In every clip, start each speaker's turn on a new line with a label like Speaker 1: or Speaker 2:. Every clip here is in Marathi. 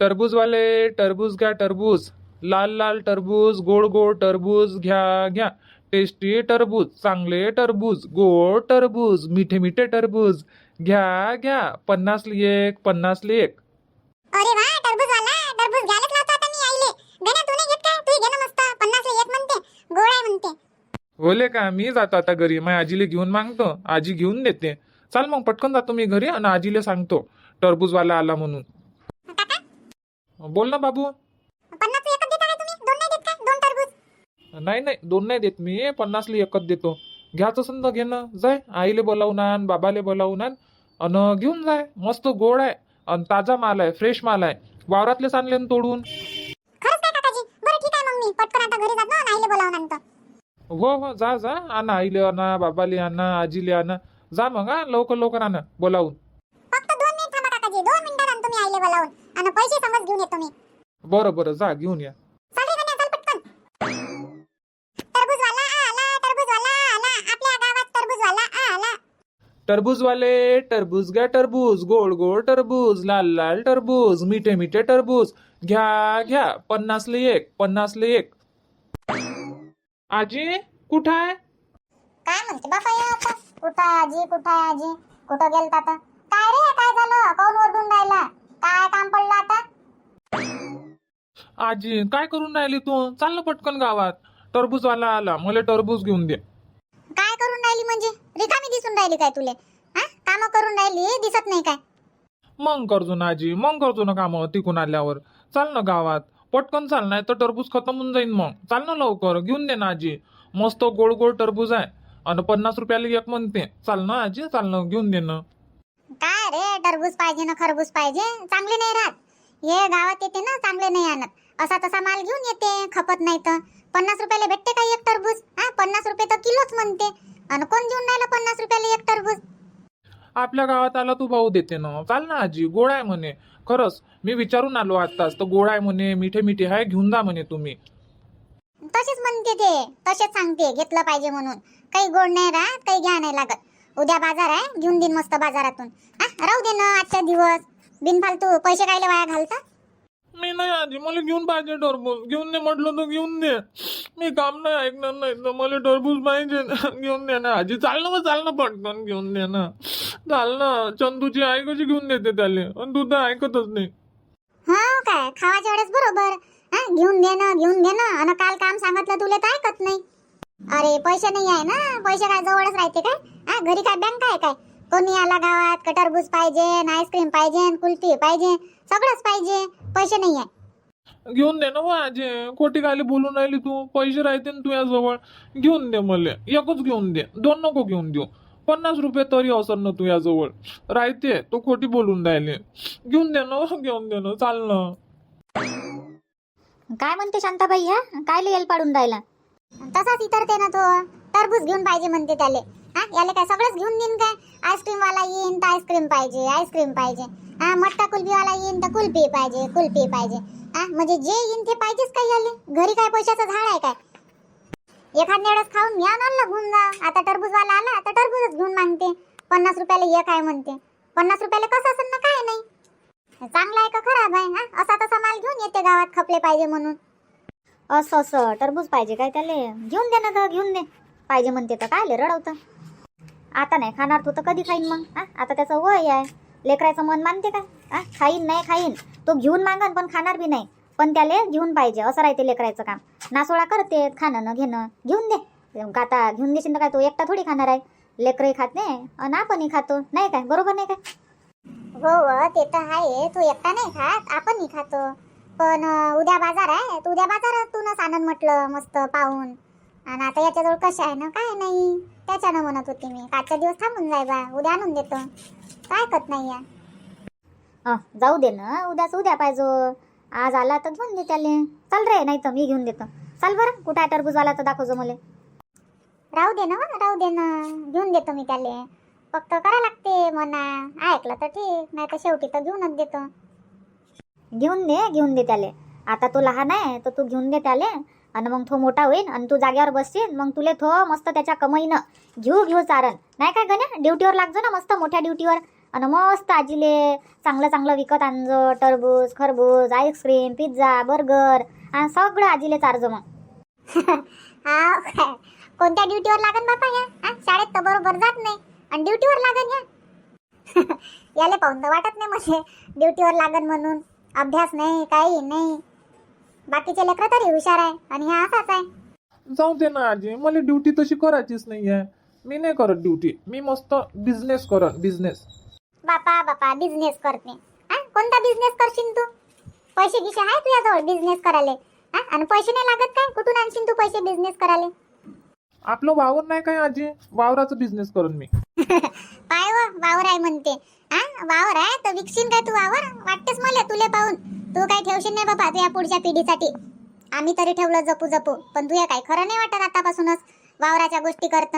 Speaker 1: टरबूजवाले टरबूज घ्या टरबूज. लाल लाल टरबूज गोड गोड टरबूज घ्या घ्या. टेस्टी टरबूज चांगले टरबूज गोड टरबूज मिठे मिठे टरबूज. घ्या घ्या. पन्नासली एक पन्नासली एक.
Speaker 2: अरे वा टरबूज वाला टरबूज घ्यायलाच लावतो आता मी आईले. गण्या तू नाही घेत काय? तू घे ना मस्त. पन्नास एक म्हणते. गोड आहे म्हणते.
Speaker 1: होले का मी जातो आता घरी. माझ्या आजीला घेऊन मागतो. आजी घेऊन देते. चाल मग पटकन जातो मी घरी आणि आजीला सांगतो. टरबूजवाला आला म्हणून. बोल ना बाबू.
Speaker 2: पन्नास एकच देता काय तुम्ही? दोन नाही देत काय? दोन टरबूज?
Speaker 1: नाही नाही दोन नाही देत मी. पन्नासली एकच देतो. घ्यायचं समजा घे ना. जाय आईले बोलावून आण बाबाले बोलावून आण. अन घेऊन जाय. मस्त गोड आहे. आणि ताजा माल आहे फ्रेश माल आहे. वावरातलेच आणले ना तोडून.
Speaker 2: खरंच काय काकाजी? बरं ठीक आहे मग मी. पटकन आता घरी जातो आणि आईले बोलावून आणतो.
Speaker 1: हो हो जा जा. आणा आईले आणा बाबाले आणा आजीले आणा. जा मग हा. लवकर लवकर आणा. बोलावून.
Speaker 2: घेऊन येतो मी.
Speaker 1: बरं बरं जा घेऊन या.
Speaker 2: चल रे गण्या चल पटकन. टरबूजवाला आला टरबूजवाला आला. आपल्या गावात टरबूजवाला आला.
Speaker 1: टरबूजवाले टरबूज घ्या टरबूज गोड गोड टरबूज लाल लाल टरबूज मिठे मिठे टरबूज. घ्या घ्या पन्नासले एक पन्नासले एक. आजी कुठं आहे?
Speaker 2: काय म्हणते बापा या आता. कुठं आहे आजी कुठं आहे आजी? कुठं गेलता आता? काय रे काय झालं? काऊन ओरडून राहिला? काय काम पडलं आता?
Speaker 1: आजी काय करून राहिली तू? चाल ना पटकन गावात. टरबूजवाला आला. मला टरबूज घेऊन दे.
Speaker 2: काय करून राहिली म्हणजे? रिकामी दिसून राहिली काय तुले? हा? काम करून राहिली दिसत नाही काय?
Speaker 1: मग करजो ना आजी मग करजो ना कामं तिकून आल्यावर. चाल ना गावात. पटकन चाल नाही तर टरबूज खतम होऊन जाईन मग. चाल ना लवकर. घेऊन दे ना आजी. मस्त गोड गोड टरबूज आहे. आणि पन्नास रुपयाला एक म्हणते. चाल ना आजी चाल ना घेऊन दे ना.
Speaker 2: काय रे टरबूज पाहिजे ना खरबूज पाहिजे? चांगले नाही राहत. हे गावात येते ना चांगले नाही आणत. असा तसा माल घेऊन येते खपत नाही तर. पन्नास रुपयाला भेटते का एक टरबूज? हा पन्नास रुपये तर किलोच म्हणते. आणि कोण देऊन राहिलं पन्नास रुपयाला एक टरबूज?
Speaker 1: आपल्या गावात आला तू भाऊ देते ना. चाल ना आजी गोड आहे म्हणे. खरंच मी विचारून आलो आत्ताच तर गोड आहे म्हणे मिठे मिठे आहे घेऊन जा म्हणे तुम्ही.
Speaker 2: तसेच म्हणते ते. तसेच सांगते घेतलं पाहिजे म्हणून. काही गोड नाही राहत काही घ्या नाही लागत. उद्या बाजार आहे घेऊन देईन मस्त बाजारातून. हा राहू दे ना आजच्या दिवस. बिनफालतू पैसे कायले वाया घालता?
Speaker 1: मी नाही आजी मला घेऊन पाहिजे टरबूज. घेऊन दे म्हटलं तर घेऊन दे. मी काम नाही ऐकणार नाही तर मला टरबूज पाहिजे घेऊन दे ना. आजी चाल ना मग चाल ना पटकन घेऊन दे ना. चाल ना. चंदूची आई कशी घेऊन देते त्याले? आणि तू तर ऐकतच नाही.
Speaker 2: हा काय? खावाच्या वेळेस बरोबर. हा घेऊन दे ना घेऊन दे ना. आणि काल काम सांगितलं तुला तर ऐकत नाही. अरे पैसे नाही आहे ना. पैसे काय जवळच राहते काय? हा घरी काय बँक आहे काय? कोणी आला गावात का टरबूज पाहिजे आईस्क्रीम पाहिजे कुल्फी पाहिजे सगळंच पाहिजे पैसे नाही आहे
Speaker 1: घेऊन दे ना आजी खोटी कायले बोलून राहिली तू पैसे राहते ना तुझ्याजवळ घेऊन दे मला एकच घेऊन दे दोन नको घेऊन देऊ. पन्नास रुपये तरी असेल ना तुझ्याजवळ राहते तो खोटी बोलून राहिले. घेऊन दे ना घेऊन दे ना चाल ना.
Speaker 2: काय म्हणते शांताबाई हा? काय येल पाडून राहिला? तसाच इतरते ना तो टरबूज घेऊन पाहिजे म्हणते त्याले. हा याले काय सगळंच घेऊन देईन काय? आईस्क्रीमवाला येईन तर आईस्क्रीम पाहिजे आईस्क्रीम पाहिजे. हा मटका कुल्फीवाला येईन तर कुल्फी पाहिजे कुल्फी पाहिजे. हा म्हणजे जे येईन ते पाहिजेच काय याले. घरी काय पैशाचं झाड आहे काय? एखाद्या वेळेस खाऊन घ्या ना घेऊन जा. आता टरबूजवाला आला तर टरबूजच घेऊन मागते. पन्नास रुपयाला एक आहे म्हणते. पन्नास रुपयाला कसं असेल ना काय नाही. चांगला आहे का खराब आहे? हा असा तसा माल घेऊन येते गावात खपले पाहिजे म्हणून. असं असं टरबूज पाहिजे काय त्याले? घेऊन दे ना ग घेऊन दे. पाहिजे म्हणते तर काय रडवतं. आता नाही खाणार तू तर कधी खाईन मग? हा? आता त्याचं वय आहे. लेकराचं मन मानते का? हा? खाईन नाही खाईन. तो घेऊन मागन पण खाणार बी नाही. पण त्याले घेऊन पाहिजे. असं राहते लेकराचं काम. नासोळा करते खाणं न घेणं. घेऊन दे. आता घेऊन देशील तर काय तो? एकटा थोडी खाणार आहे. लेकरही खात नाही आणि आपणही खातो. नाही काय? बरोबर नाही काय? हो, हो ते तर आहे. तू एकटा नाही खात आपणही खातो. पण उद्या बाजार आहे. तर उद्या बाजारातूनच आनंद म्हटलं मस्त पाहून. आणि आता याच्याजवळ कसं आहे ना काय नाही. त्याच्यानं म्हणत होती मी कालच्या दिवस थांबून जाय बा उद्या आणून देतो. काय ऐकत नाही या. जाऊ दे ना उद्याच उद्या पाहिजे. आज आला तर घेऊन दे त्याले. चल रे नाही तर मी घेऊन देतो. चल बरं कुठं आहे टरबूज आला तर दाखवजो मला राहू दे ना राहू दे ना. घेऊन देतो मी त्याले. फक्त करा लागते म्हणा. ऐकलं तर ठीक नाही तर शेवटी तर घेऊनच देतो. घेऊन दे घेऊन दे त्याले. आता तो लहान आहे तर तू घेऊन दे त्याले. आणि मग तो मोठा होईल आणि तू जाग्यावर बसशील मग तुले थो मस्त त्याच्या कमाईनं घेऊ घेऊ चारण. नाही काय गण्या? ड्युटीवर लागजो ना मस्त मोठ्या ड्युटीवर. आणि मस्त आजीले चांगलं चांगलं विकत आणजो टरबूज खरबूज आईस्क्रीम पिझ्झा बर्गर आणि सगळं आजीले चारजो मग. हा काय? कोणत्या ड्युटीवर लागन बापा या शाळेत तर बरोबर जात नाही. आणि ड्युटीवर लागन या याले पाहून तर वाटत नाही म्हणजे ड्युटीवर लागन म्हणून. अभ्यास नाही काही नाही. बाकीचे लेकरं तरी हुशार आहे आणि हा असाच आहे.
Speaker 1: जाऊ दे ना आजी मला ड्युटी तशी करायचीच नाही आहे. मी नाही करत ड्युटी मी मस्त बिझनेस करत बिझनेस
Speaker 2: बापा बापा बिझनेस करते. हा? कोणता बिझनेस करशील तू? पैसे गिसे आहे तुझ्याजवळ बिझनेस करायला? हा? आणि पैसे नाही लागत काय? कुठून आणशील तू पैसे बिझनेस करायला?
Speaker 1: आपलं वावर नाही काय आजी? वावराचा बिझनेस करून मी.
Speaker 2: पाय व वावर आहे म्हणते. हा? वावर आहे? तर विकशील काय तू वावर? वाटतेच मला तुले पाहून. तू काय ठेवशील नाही बाबा तुझ्या पुढच्या पिढीसाठी. आम्ही तरी ठेवलं जपू जपू. पण तुझ्या काय खरं नाही वाटत आतापासूनच. वावराच्या गोष्टी करत.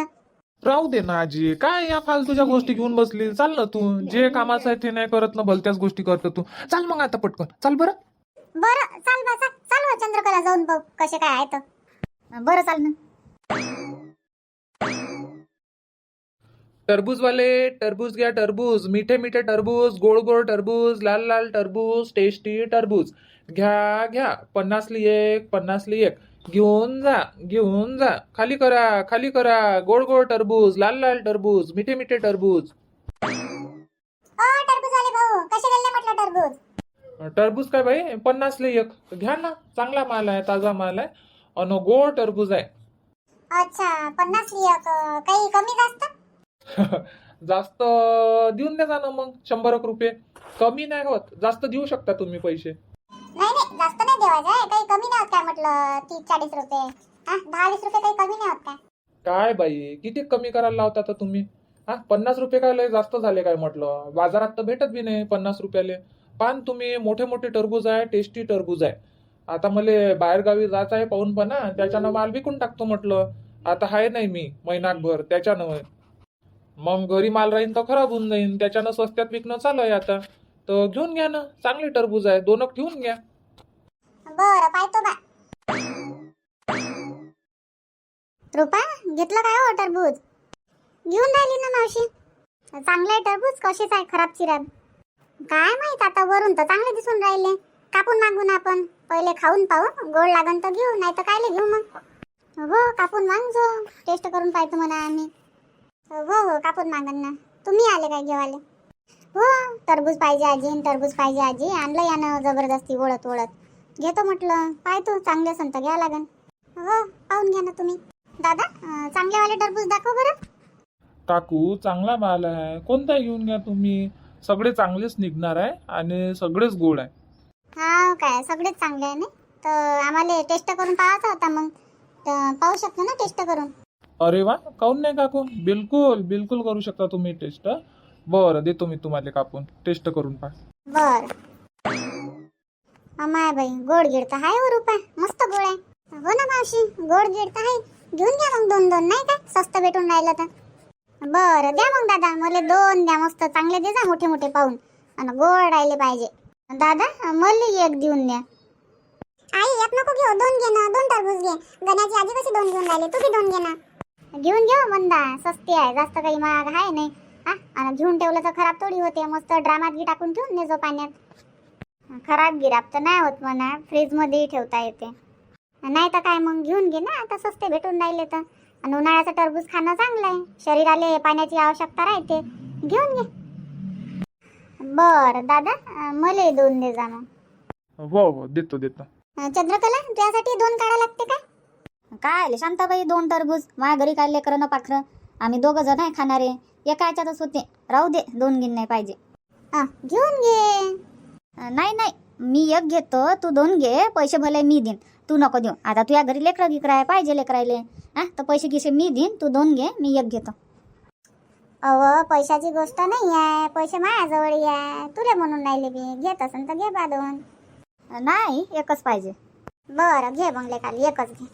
Speaker 1: राहू दे ना आजी. काय या फालतूच्या गोष्टी घेऊन बसली? चाल ना तू. जे कामाचं आहे ते नाही करत ना भलत्याच गोष्टी करतो तू. चाल मग आता पटकन. चाल बरं?
Speaker 2: बरं चाल चाल बा चंद्रकला जाऊन पाहू. कसे काय आहेत. बरं चाल ना.
Speaker 1: टरबूजवाले टरबूज घ्या टरबूज. मिठे मिठे टरबूज गोड गोड टरबूज लाल लाल टरबूज टेस्टी टरबूज. घ्या घ्या. पन्नासली एक पन्नासली एक. घेऊन जा घेऊन जा. खाली करा खाली करा. गोड गोड टरबूज लाल लाल टरबूज मिठे मिठे टरबूज.
Speaker 2: ओ टरबूज वाले भाऊ कसे गेले म्हटलं टरबूज?
Speaker 1: टरबूज काय बाई? पन्नासले एक. घ्या ना चांगला माल आहे ताजा माल आहे. अन गोड टरबूज आहे.
Speaker 2: अच्छा पन्नास काही कमी जास्त?
Speaker 1: जास्त देऊन द्या ना मग. शंभर एक रुपये. कमी नाही होत. जास्त देऊ शकता तुम्ही पैसे.
Speaker 2: नाही नाही. जास्त नाही देवायचं आहे. काही कमी नाही होत काय म्हटलं? तीस चाळीस रुपये. हा? दहा वीस रुपये काही कमी नाही होत काय?
Speaker 1: काय बाई? किती कमी करायला लावता आता तुम्ही? हा? पन्नास रुपये काय लय जास्त झाले काय म्हटलं? बाजारात तर भेटत बी नाही पन्नास रुपयाले. पान तुम्ही मोठे मोठे टरबूज आहे टेस्टी टरबूज आहे. आता मला बाहेरगावी जायचं आहे पाहून पण त्याच्यानं माल विकून टाकतो म्हटलं. आता आहे नाही मी महिनाभर. त्याच्यानं मग घरी माल राहीन तर खराब होऊन जाईन. त्याच्यानं स्वस्त्यात विकणं चालू आहे आता. तर घेऊन घ्या ना. चांगली टरबूज आहे. दोनक घेऊन घ्या.
Speaker 2: बरं पाहतो बा. रुपा घेतलं काय हो टरबूज? घेऊन राहिली ना मावशी. चांगलं आहे टरबूज? कशीच आहे? खराब चिराब काय माहीत आता वरून तर चांगले दिसून राहिले. कापून मागून आपण. पहिले खाऊन पाहू. गोड लागन तर घेऊ नाही तर कायले घेऊ मग? हो कापून मागजो. टेस्ट करून पाहतो म्हणा आम्ही. हो हो कापून मागन ना. तुम्ही आले काय घेवाले? हो टरबूज पाहिजे आजी टरबूज पाहिजे आजी. आणलं यानं जबरदस्ती ओढत ओढत घेतो म्हटलं. पाहतो चांगले असन तर घ्या लागन. हो पाहून घ्या ना तुम्ही. दादा चांगलेवाले टरबूज दाखव बरं.
Speaker 1: काकू चांगला माल आहे. कोणता घेऊन घ्या तुम्ही? सगळे चांगलेच निघणार आहे आणि सगळेच गोड आहे.
Speaker 2: हा काय सगळेच चांगले आहे ना? तर आम्हाला टेस्ट करून पाहायचा होता मग. तर पाहू शकतो ना टेस्ट करून.
Speaker 1: अरे वा काऊन नाही काकू बिलकुल बिलकुल करू शकता तुम्ही टेस्ट. बरं देतो मी तुम्हाला कापून. टेस्ट करून पहा.
Speaker 2: बर. अमाय बाई गोड गिड तर आहे हो रुपा. मस्त गोड आहे. हो ना मावशी गोड गिड तर आहे घेऊन घ्या मग दोन दोन नाही का? स्वस्त भेटून राहिलं तर. बरं द्या मग दादा मला दोन द्या मस्त. चांगले दे जा मोठे मोठे पाहून. आणि गोड राहिले पाहिजे. दादा मला एक देऊन द्या. आई एक नको घेऊ. दोन घे ना दोन टरबूज घे. गण्याची आजी कशी दोन घेऊन राहिले? तू बी दोन घे ना. घेऊन घेऊ मंदा सस्ती आहे जास्त काही महाग आहे नाही. हा आणि घेऊन ठेवलं तर खराब थोडी होते मस्त ड्रामात गी टाकून ठेवून दे जो पाण्यात. खराब गिराब तर नाही होत म्हणा फ्रीजमध्येही ठेवता येते. नाही तर काय मग घेऊन घे ना आता सस्ते भेटून राहिले तर. आणि उन्हाळ्याचं टरबूज खाणं चांगलं आहे. शरीराला पाण्याची आवश्यकता राहते. घेऊन घे. बरं दादा मला दोन दे जा मग
Speaker 1: हो हो देतो देतो.
Speaker 2: चंद्रकला तुझ्यासाठी दोन काढा लागते काय
Speaker 3: काय शांताबाई दोन टरबूज माझ्या घरी काय लेकरं न पाखरं? आम्ही दोघं जण आहे खाणारे. एका याच्यातच होते. राहू दे दोन गिन नाही पाहिजे.
Speaker 2: घेऊन घे.
Speaker 3: नाही नाही. मी एक घेतो तू दोन घे. पैसे भले मी देईन. तू नको देऊ. आता तुझ्या घरी लेकरं गिकरं आहे पाहिजे लेकरायले. हा तर पैसे गिसे मी देईन तू दोन घे मी एक घेतो.
Speaker 2: अव पैशाची गोष्ट नाही आहे. पैसे माझ्याजवळ आहे तुला म्हणून राहिले बी घेत असन तर घे बा दोन.
Speaker 3: नाही एकच पाहिजे.
Speaker 2: बरं घे बंगले खाली एकच घे.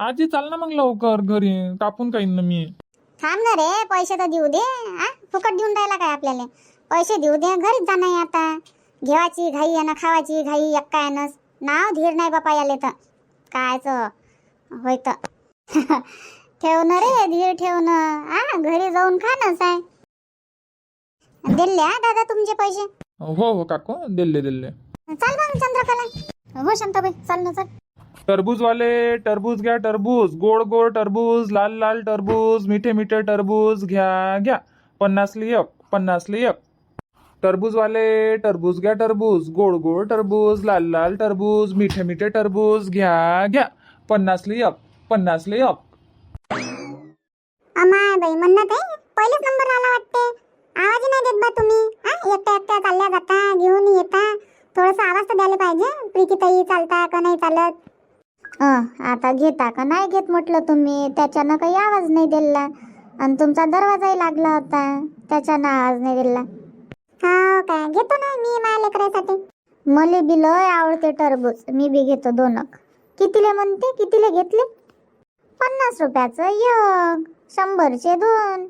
Speaker 1: आजी चाल ना मग लवकर घरी. कापून काही ना मी.
Speaker 2: थांब ना रे पैसे तर देऊ दे आ फुकट देऊन राहिला काय आपल्याला? पैसे देऊ दे घरीच जाणं आहे आता. घेवाची घाई आणि खावाची घाई एक्कायनच नाव धीर नाही बापा याले तर. कायच होय तर ठेवणं रे धीर ठेवणं आ घरी जाऊन खाणंच आहे दिले हा दादा तुमचे पैसे?
Speaker 1: हो हो काकू. दिले दिले
Speaker 2: चाल मग चंद्रकला.
Speaker 3: हो शांताबाई चाल ना चाल.
Speaker 1: टरबूजवाले टरबूज घ्या टरबूज. गोड गोड टरबूज लाल लाल टरबूज मिठे मिठे टरबूज घ्या घ्या. पन्नासली एक पन्नासली एक टरबूजवाले टरबूज घ्या टरबूज. गोड गोड टरबूज लाल लाल टरबूज मिठे मिठे टरबूज घ्या घ्या. पन्नासली एक पन्नासली एक
Speaker 2: अमाय बाई म्हणत आहे? पहिलेच नंबर आला वाटते. आवाज नाही देत बा तुम्ही. हा एकट्या एकट्या चालल्या जाता घेऊन येता. थोडासा आवाज तर द्यायला पाहिजे. प्रीतीताई चालता का नाही चालत?
Speaker 3: आता घेता का? नाही घेत म्हटलं तुम्ही. त्याच्यानं काही आवाज नाही दिला. आणि तुमचा दरवाजाही लागला होता. त्याच्यानं आवाज नाही दिला.
Speaker 2: हा काय घेतो ना मी माझ्या लेकरासाठी
Speaker 3: मले बी लय आवडते टरबूज. मी बी घेतो दोन कितीले म्हणते? कितीले घेतले? पन्नास रुपयाचं एक. शंभरचे दोन.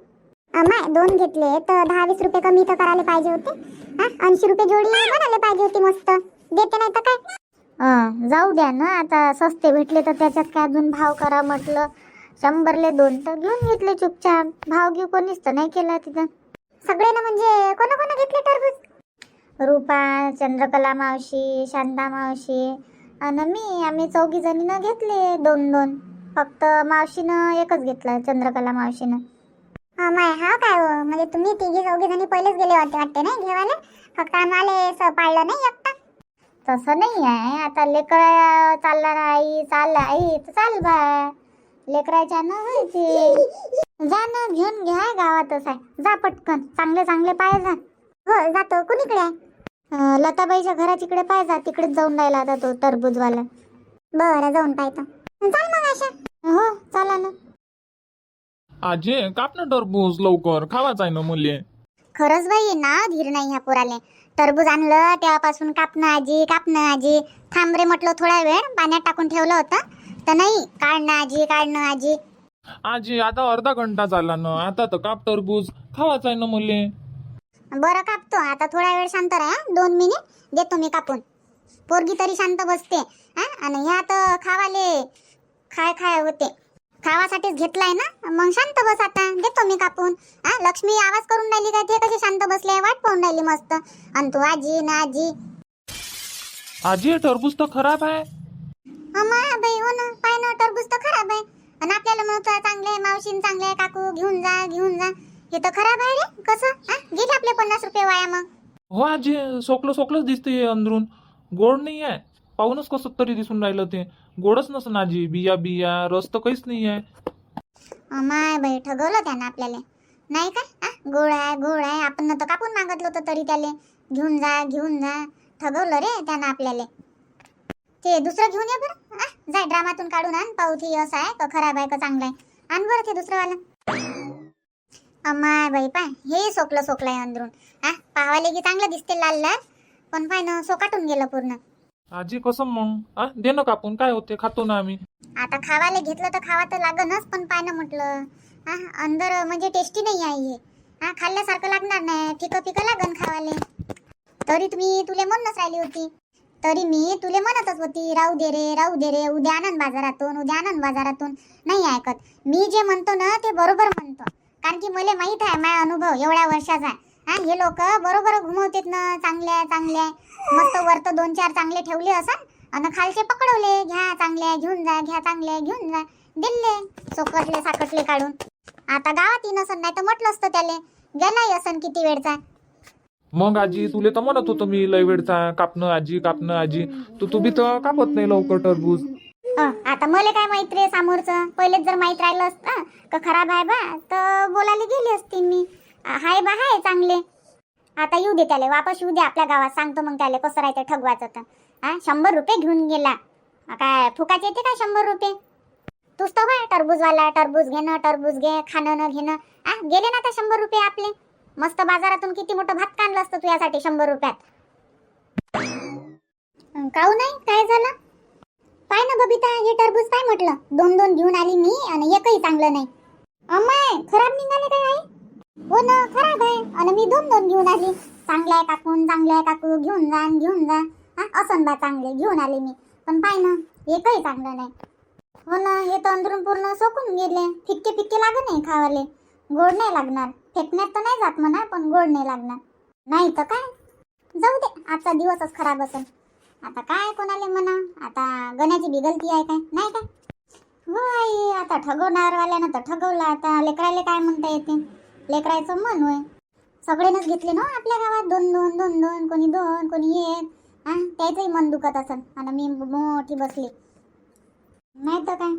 Speaker 2: अमाय दोन घेतले. तर दहा वीस रुपये कमी तर करायला पाहिजे होते. हा ऐंशी रुपये जोडी बनायला पाहिजे होती मस्त. देते नाही तर काय?
Speaker 3: जाऊ द्या ना आता सस्ते भेटले तर त्याच्यात काय अजून भाव करा म्हटलं. शंभरले दोन तर घेऊन घेतले चुपचाप. भाव घेऊ कोणीच तर नाही केला तिथं.
Speaker 2: सगळे ना म्हणजे कोणा कोणा घेतले टरबूज?
Speaker 3: रूपा चंद्रकला मावशी शांता मावशी. आणि मी आम्ही चौघी जणीनं घेतले दोन दोन. फक्त मावशीनं एकच घेतलं चंद्रकला मावशीनं.
Speaker 2: हा माय हा काय हो? म्हणजे तुम्ही तिघी चौघी जणी पहिलेच गेले वाटते वाटते नाही घेवायला? फक्त आम्हाला असं पाळलं नाही एकटा?
Speaker 3: तसं नाही आहे. आता लेकर चालला ना आई चालला आई तर चाल बा लेकराच्या ना व्हायचे जा ना घेऊन घ्या गावातच आहे. जा पटकन. चांगले चांगले पाय जा
Speaker 2: हो जातो. कुणीकडे आहे?
Speaker 3: लताबाईच्या घराच्या पाय जा. तिकडेच जाऊन राहिला आता तो टरबूजवाला.
Speaker 2: बरं जाऊन पाहतो चाल मग आशा
Speaker 3: हो चला ना.
Speaker 1: आजी काप ना टरबूज लवकर. खावाच आहे ना मुली.
Speaker 2: खरंच बाई ना धीर नाही ह्या पोराले. टरबूज आणलं तेव्हापासून कापणं आजी कापणं आजी. थांब रे म्हटलं थोडा वेळ पाण्यात टाकून ठेवलं होतं. तर नाही काढणं आजी काढणं आजी.
Speaker 1: आजी आता अर्धा घंटा झाला ना आता तर काप टरबूज. खावाच आहे ना मुली?
Speaker 2: बरं कापतो आता थोडा वेळ शांत राहा दोन मिनिट देतो मी कापून. पोरगी तरी शांत बसते हा. आणि ह्या तर खावाले. खाय खाय होते. खावासाठीच घेतलाय ना? मग शांत बस आता. देतो मी कापून. हा लक्ष्मी आवाज करून राहिली काय ते कशी शांत बसले वाट पाहून राहिली मस्त. आणि तू आजी ना आजी.
Speaker 1: आजी हे टरबूज तर खराब आहे.
Speaker 2: अमा बाई हो ना. पाय ना टरबूज तर खराब आहे. आणि आपल्याला म्हणतो चांगले आहे, मावशीन चांगले आहे, काकू घेऊन जा घेऊन जा. हे तर खराब आहे रे. कसं? हा गेले आपले पन्नास रुपये वाया मग.
Speaker 1: हो आजी सोकलं सोकलंच दिसते अंदरून. गोड नाही आहे पाहूनच कसं तरी दिसून राहिलं ते. गोडच नसन आजी बिया बिया रस तर काहीच नाही आहे.
Speaker 2: माय बाई ठगवलं त्यानं आपल्याला. नाही का? आ गोड आहे गोड आहे. आपण तर कापून मागितलं होतं तरी त्याले. घेऊन जा घेऊन जा. ठगवलं रे त्यानं आपल्याला. ते दुसरं घेऊन ये बरं. आ जाय ड्रामातून काढून आण. पाहू असं आहे का खराब आहे का चांगलं आहे. आण बरं ते दुसरंवालं. अम्मा बाई पाय. हे सोकलं सोकलं आहे अंदरून. आ पाहावाले की चांगलं दिसते लाल लाल पण पाय ना सोकाटून गेलं पूर्ण.
Speaker 1: आजी कसं मग? आ दे ना कापून. काय होते? खातो ना आम्ही.
Speaker 2: आता खावायला घेतलं तर खावा तर लागनच पण पाय ना म्हटलं. हा अंदर म्हणजे टेस्टी नाही आहे हे. हा खाल्ल्यासारखं लागणार नाही. फिकं फिकं लागन खावाले. तरी तुम्ही तुले म्हणूनच राहिली होती. तरी मी तुले म्हणतच होती राहू दे रे राहू दे रे उद्या आनंद बाजारातून उद्या आनंद बाजारातून. नाही ऐकत. मी जे म्हणतो ना ते बरोबर म्हणतो. कारण की मला माहीत आहे माझा अनुभव एवढ्या वर्षाचा आहे. हा हे लोक बरोबर घुमवतात ना चांगले आहे, चांगले आहे. मस्त वरत दोन चार चांगले ठेवले असन. आणि खालचे पकडवले घ्या चांगले घेऊन जा घ्या चांगले घेऊन जा. दिले सोकटले साकटले काढून. आता गावात येईन असन नाही तर म्हटलं असतं त्याले गेलाय असन किती वेळचा.
Speaker 1: मग आजी तुले तर म्हणत होतो मी लय वेळचा कापणं आजी कापणं आजी. तू तू बी तर कापत नाही लवकर टरबूज.
Speaker 2: अं, आता मला काय माहीत रे समोरचं. पहिलेच जर माहीत राहिलं असतं का खराब आहे बा तर बोलायला गेली असती मी. हाय बा हाय चांगले. आता येऊ दे त्याला वापस येऊ दे आपल्या गावात. सांगतो मग त्याला कसं राहते ठगवायचं तर. हा शंभर रुपये घेऊन गेला. काय फुकाचे येते का शंभर रुपये? तूच तर काय टरबूजवाला टरबूज घेणं टरबूज घे खाणं न घेणं. आ गेले ना आता शंभर रुपये आपले. मस्त बाजारातून किती मोठं भात काढलं असतं तुझ्यासाठी शंभर रुपयात. काऊ नाही? काय झालं? पाय ना बबिता हे टरबूज काय म्हटलं. दोन दोन घेऊन आली मी आणि एकही चांगलं नाही. अम्माय खराब निघाले काय आई? हो ना खराब आहे. आणि मी दोन दोन घेऊन आली. चांगले आहे काकून चांगले आहे काकू. घेऊन जा आणि घेऊन जा. हा असन बा चांगले. घेऊन आले मी. पण पाय ना एकही चांगलं नाही. हो ना हे तर अंदरून पूर्ण सोकून गेले. फिक्के फिक्के लागत नाही खावाले. गोड नाही लागणार. फेकण्यात तर नाही जात म्हणा पण गोड नाही लागणार. नाही तर काय? जाऊ दे आजचा दिवसच खराब असेल. आता काय कोणाले म्हणा? आता गण्याची बी गलती आहे काय? नाही काय? हो आई आता ठगवणारवाल्यानं तर ठगवलं. आता लेकराले काय म्हणता येते? लेकरायचं मन होय. सगळेनच घेतले ना आपल्या गावात? दोन दोन दोन दोन कोणी दोन कोणी एक. हा त्याचंही मन दुखत असन. आणि मी मोठी बसली. नाही तर काय?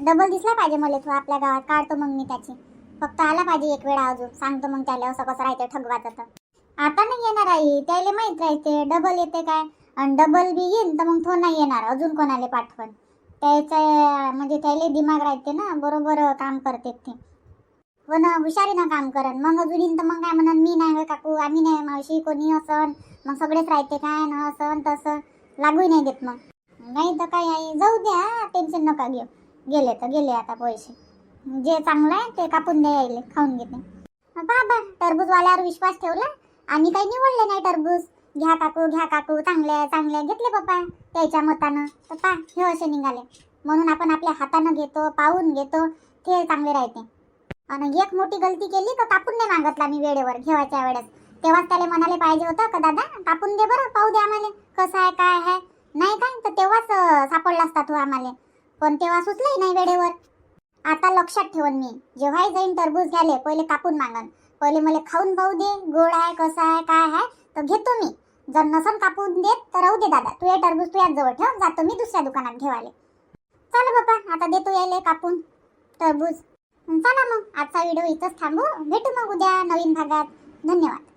Speaker 2: डबल दिसला पाहिजे मला तू आपल्या गावात. काढतो मग मी त्याची. फक्त आला पाहिजे एक वेळा अजून. सांगतो मग त्याला असं कसं राहते ठगवाचं तर. आता नाही येणार आई. त्याला माहीत राहते डबल येते काय? आणि डबल बी येईन तर मग तो नाही येणार. अजून कोणाला पाठवण. त्याचं म्हणजे त्याला दिमाग राहते ना. बरोबर काम करते ते. हो पण हुशारीनं काम करन. मग अजून तर मग काय म्हणन मी नाही होय काकू आम्ही नाही मावशी कोणी असन मग सगळेच राहते काय न असं तसं. लागूही नाही देत मग. नाही तर काय आई जाऊ द्या टेन्शन नका घेऊ. गेले तर गेले आता पैसे. जे चांगलं आहे ते कापून द्या यायले खाऊन घेते. बाबा टरबूजवाल्यावर विश्वास ठेवला? आम्ही काही निवडले नाही टरबूज. घ्या काकू घ्या काकू चांगले चांगले घेतले पप्पा त्याच्या मतानं. तर पा हे असे निघाले. म्हणून आपण आपल्या हातानं घेतो पाहून घेतो ते चांगले राहते. आणि एक मोठी गलती केली तर कापून नाही मागतला मी वेळेवर घेवायच्या वेळेस. तेव्हाच त्याला म्हणाले पाहिजे होतं का दादा कापून दे बरं पाहू दे आम्हाला कसं आहे काय आहे. नाही काय तर तेव्हाच सापडला असता तू आम्हाला. पण तेव्हा सुचलंही नाही वेळेवर. आता लक्षात ठेवन मी जेव्हाही जाईन टरबूज घ्याले पहिले कापून मागन. पहिले मला खाऊन पाहू दे गोड आहे कसं आहे काय आहे तर घेतो मी. जर नसन कापून देत तर राहू दे दादा. तू हे टरबूज तू याच जवळ ठेव जातो मी दुसऱ्या दुकानात घेवाले. चला बाबा आता देतो यायले कापून. टरबूज. चला मग आजचा व्हिडिओ इथंच थांबू. भेटू मग उद्या नवीन भागात. धन्यवाद.